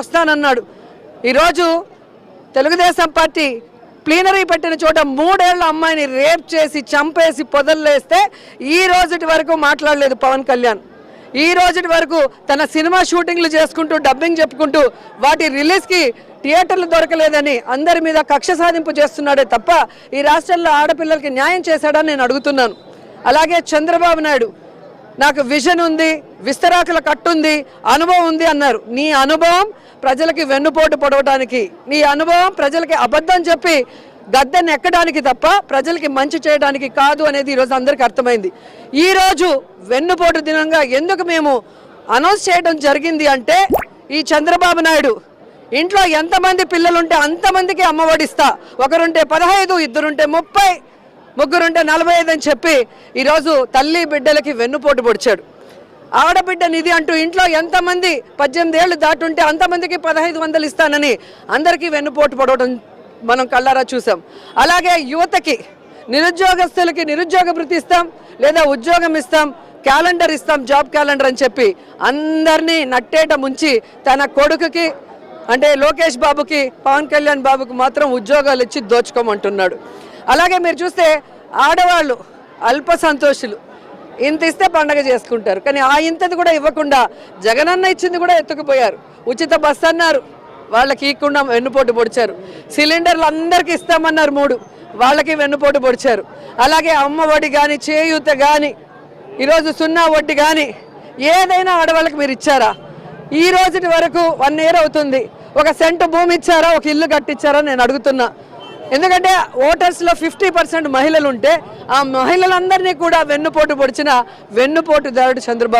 వస్తానన్నాడు. ఈరోజు Telugu Desam party plenary పెట్టిన చోట మూడేళ్ళ అమ్మాయిని రేప్ చేసి చంపేసి పొదల్లేస్తే ఈ రోజుటి వరకు మాట్లాడలేదు పవన్ కళ్యాణ్. ఈ రోజుటి వరకు తన సినిమా షూటింగ్లు చేసుకుంటూ డబ్బింగ్ చెప్పుకుంటూ వాటి రిలీజ్కి థియేటర్లు దొరకలేదని అందరి మీద కక్ష సాధింపు చేస్తున్నాడే తప్ప ఈ రాష్ట్రంలో ఆడపిల్లలకి న్యాయం చేశాడని నేను అడుగుతున్నాను. అలాగే చంద్రబాబు నాయుడు నాకు విజన్ ఉంది విస్తరాకుల కట్టుంది అనుభవం ఉంది అన్నారు. నీ అనుభవం ప్రజలకి వెన్నుపోటు పొడవడానికి నీ అనుభవం ప్రజలకి అబద్ధం చెప్పి గద్దెని ఎక్కడానికి తప్ప ప్రజలకి మంచి చేయడానికి కాదు అనేది ఈరోజు అందరికీ అర్థమైంది. ఈరోజు వెన్నుపోటు దినంగా ఎందుకు మేము అనౌన్స్ చేయడం జరిగింది అంటే ఈ చంద్రబాబు నాయుడు ఇంట్లో ఎంతమంది పిల్లలుంటే అంతమందికి అమ్మఒడిస్తా ఒకరుంటే పదహైదు ఇద్దరుంటే ముప్పై ముగ్గురుంటే నలభై ఐదు అని చెప్పి ఈరోజు తల్లి బిడ్డలకి వెన్నుపోటు పొడిచాడు. ఆడబిడ్డ నిధి అంటూ ఇంట్లో ఎంతమంది పద్దెనిమిది ఏళ్ళు దాటుంటే అంతమందికి పదహైదు వందలు ఇస్తానని అందరికీ వెన్నుపోటు పడవడం మనం కళ్ళారా చూసాం. అలాగే యువతకి నిరుద్యోగస్తులకి నిరుద్యోగ భృతి ఇస్తాం లేదా ఉద్యోగం ఇస్తాం క్యాలెండర్ ఇస్తాం జాబ్ క్యాలెండర్ అని చెప్పి అందరినీ నట్టేట ముంచి తన కొడుకుకి అంటే లోకేష్ బాబుకి పవన్ కళ్యాణ్ బాబుకి మాత్రం ఉద్యోగాలు ఇచ్చి దోచుకోమంటున్నాడు. అలాగే మీరు చూస్తే ఆడవాళ్ళు అల్ప సంతోషులు. ఇంత ఇస్తే పండగ చేసుకుంటారు. కానీ ఆ ఇంతది కూడా ఇవ్వకుండా జగనన్న ఇచ్చింది కూడా ఎత్తుకుపోయారు. ఉచిత బస్సు అన్నారు. వాళ్ళకి ఇవ్వకుండా వెన్నుపోటు పొడిచారు. సిలిండర్లు అందరికీ ఇస్తామన్నారు మూడు. వాళ్ళకి వెన్నుపోటు పొడిచారు. అలాగే అమ్మ వడ్డీ కానీ చేయూత కానీ ఈరోజు సున్నా వడ్డీ కానీ ఏదైనా ఆడవాళ్ళకి మీరు ఇచ్చారా? ఈ రోజుటి వరకు వన్ ఇయర్ అవుతుంది. ఒక సెంటు భూమి ఇచ్చారా? ఒక ఇల్లు కట్టించారా? నేను అడుగుతున్నా. ఎందుకంటే ఓటర్స్లో ఫిఫ్టీ పర్సెంట్ మహిళలు ఉంటే ఆ మహిళలందరినీ కూడా వెన్నుపోటు పొడిచిన వెన్నుపోటుదారుడు చంద్రబాబు